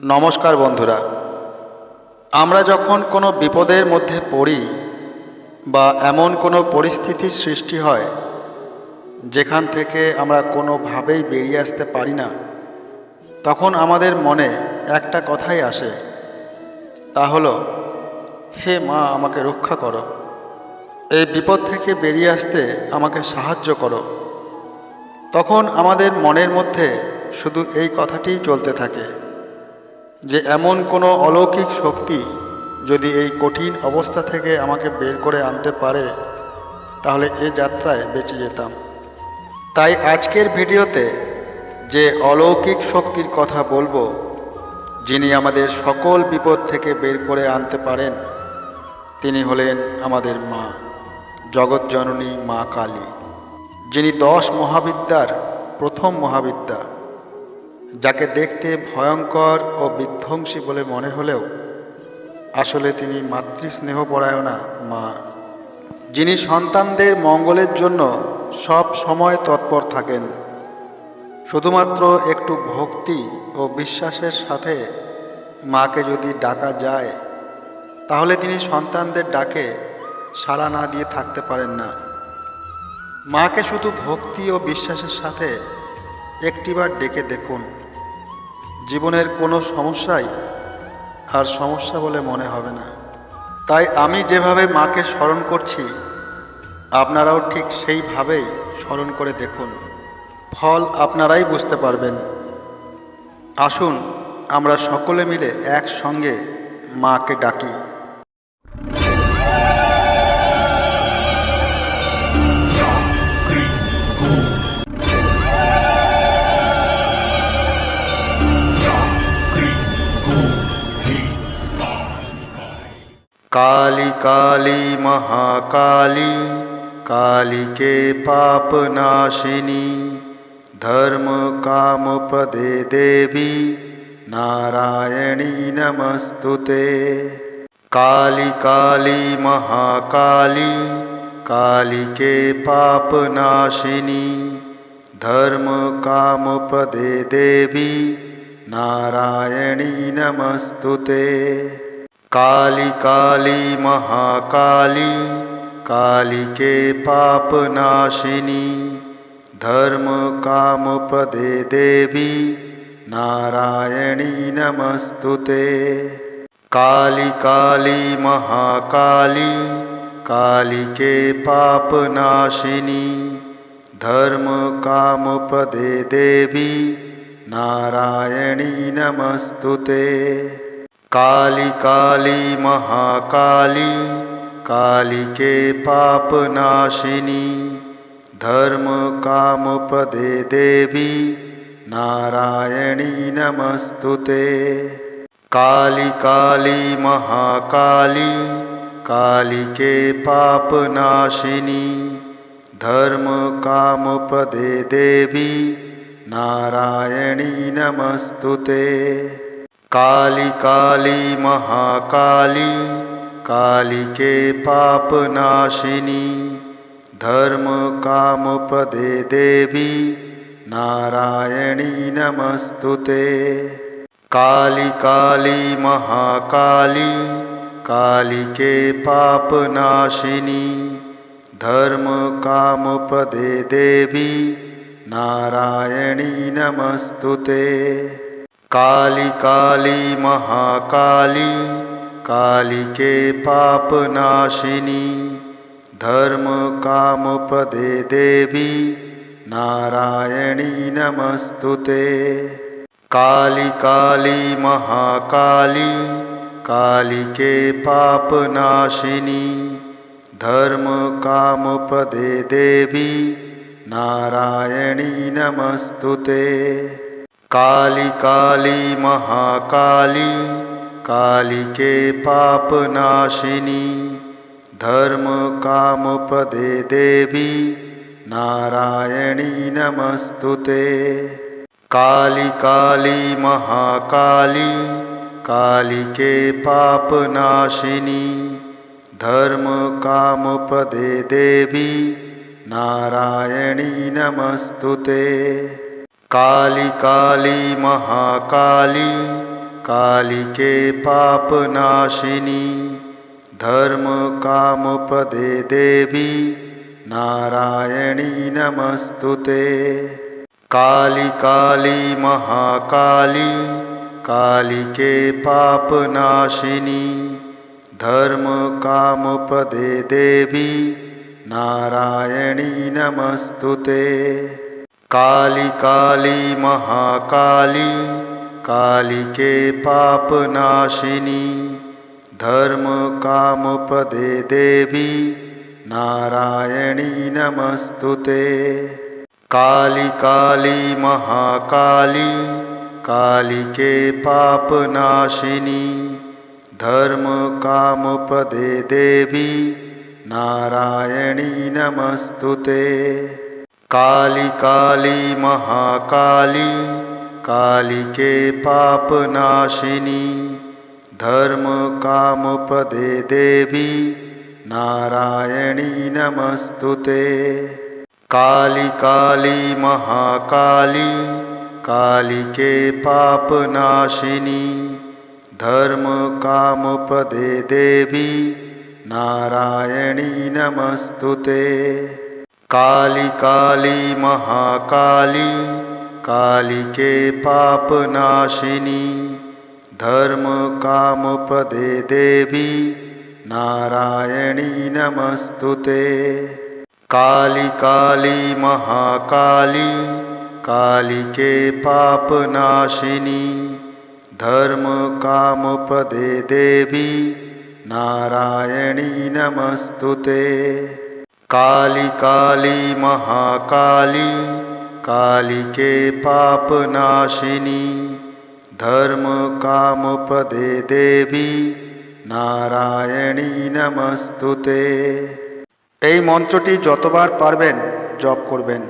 নমস্কার বন্ধুরা। আমরা যখন কোনো বিপদের মধ্যে পড়ি বা এমন কোনো পরিস্থিতির সৃষ্টি হয়, যেখান থেকে আমরা কোনোভাবেই বেরিয়ে আসতে পারি না, তখন আমাদের মনে একটা কথাই আসে, তা হলো, হে মা, আমাকে রক্ষা করো। এই বিপদ থেকে বেরিয়ে আসতে আমাকে সাহায্য করো। তখন আমাদের মনের মধ্যে শুধু এই কথাটিই চলতে থাকে। যে এমন কোনো অলৌকিক শক্তি যদি এই কঠিন অবস্থা থেকে আমাকে বের করে আনতে পারে, তাহলে এ যাত্রায় বেঁচে যেতাম। তাই আজকের ভিডিওতে যে অলৌকিক শক্তির কথা বলব, যিনি আমাদের সকল বিপদ থেকে বের করে আনতে পারেন, তিনি হলেন আমাদের মা জগৎজননী মা কালী, যিনি দশ মহাবিদ্যার প্রথম মহাবিদ্যা। যাকে দেখতে ভয়ঙ্কর ও বিধ্বংসী বলে মনে হলেও আসলে তিনি মাতৃস্নেহপরায়ণা মা। যিনি সন্তানদের মঙ্গলের জন্য সব সময় তৎপর থাকেন। শুধুমাত্র একটু ভক্তি ও বিশ্বাসের সাথে মাকে যদি ডাকা যায়, তাহলে তিনি সন্তানদের ডাকে সাড়া না দিয়ে থাকতে পারেন না। মাকে শুধু ভক্তি ও বিশ্বাসের সাথে একটিবার ডেকে দেখুন। জীবনের কোনো সমস্যাই আর সমস্যা বলে মনে হবে না। তাই আমি যেভাবে মাকে স্মরণ করছি, আপনারাও ঠিক সেইভাবেই স্মরণ করে দেখুন। ফল আপনারাই বুঝতে পারবেন। আসুন, আমরা সকলে মিলে একসঙ্গে মাকে ডাকি। काली काली महाकाली, काली के पाप नाशिनी, धर्म काम प्रदे देवी, नारायणी नमस्तुते। काली काली महाकाली, काली के पाप नाशिनी, धर्म काम प्रदे देवी, नारायणी नमस्तुते। काली काली महाकाली काली के पाप नाशिनी धर्म काम प्रदे देवी नारायणी नमस्तुते। काली काली महाकाली काली के पाप नाशिनी धर्म काम प्रदे देवी नारायणी नमस्तुते काली काली महाकाली काली के पाप नाशिनी धर्म काम प्रदे देवी नारायणी नमस्तुते। काली काली महाकाली काली के पाप नाशिनी धर्म काम प्रदे देवी नारायणी नमस्तुते काली काली महाकाली काली के पाप नाशिनी धर्म काम प्रदे देवी नारायणी नमस्तुते। काली काली महाकाली काली के पाप नाशिनी धर्म काम प्रदे देवी नारायणी नमस्तुते काली काली महाकाली काली के पाप नाशिनी धर्म काम प्रदे देवी नारायणी नमस्तुते। काली काली महाकाली काली के पाप नाशिनी धर्म काम प्रदे देवी नारायणी नमस्तुते काली काली महाकाली काली के पाप नाशिनी धर्म काम प्रदे देवी नारायणी नमस्तुते। काली काली महाकाली काली के पाप नाशिनी धर्म काम प्रदे देवी नारायणी नमस्तुते काली काली महाकाली कालिके पापनाशिनी धर्म काम प्रदे देवी नारायणी नमस्तु ते काली काली महाकाली कालिके पापनाशिनी धर्म काम प्रदे देवी नारायणी नमस्तु ते काली काली महाकाली कालिके पापनाशिनी धर्म काम प्रदे देवी नारायणी नमस्तु ते काली काली महाकाली कालिके पापनाशिनी धर्म काम प्रदे देवी नारायणी नमस्तु काली काली महाकाली, काली के पाप नाशिनी, धर्म काम प्रदे देवी, नारायणी नमस्तुते। काली काली महाकाली, काली के पाप नाशिनी, धर्म काम प्रदे देवी, नारायणी नमस्तुते। काली काली महाकाली कालिके पापनाशिनी धर्म काम प्रदे देवी नारायणी नमस्तु ते काली काली महाकाली कालिके पापनाशिनी धर्म काम प्रदे देवी नारायणी नमस्तु ते काली काली महाकाली कालिके पापनाशिनी धर्म काम प्रदे देवी নারায়ণী নমস্তুতে এই মন্ত্রটি যতবার পারবেন জপ করবেন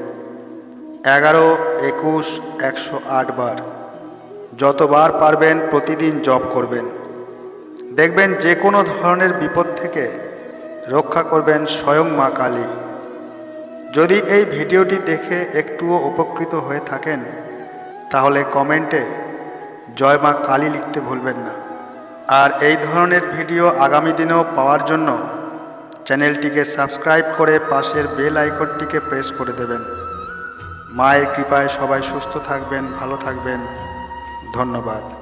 এগারো একুশ একশো আট বার যতবার পারবেন প্রতিদিন জপ করবেন দেখবেন যে কোনো ধরনের বিপদ থেকে রক্ষা করবেন স্বয়ং মা কালী। যদি এই ভিডিওটি দেখে একটুও উপকৃত হয়ে থাকেন, তাহলে কমেন্টে জয় মা কালী লিখতে ভুলবেন না। আর এই ধরনের ভিডিও আগামী দিনেও পাওয়ার জন্য চ্যানেলটিকে সাবস্ক্রাইব করে পাশের বেল আইকনটিকে প্রেস করে দেবেন। মায়ের কৃপায় সবাই সুস্থ থাকবেন, ভালো থাকবেন। ধন্যবাদ।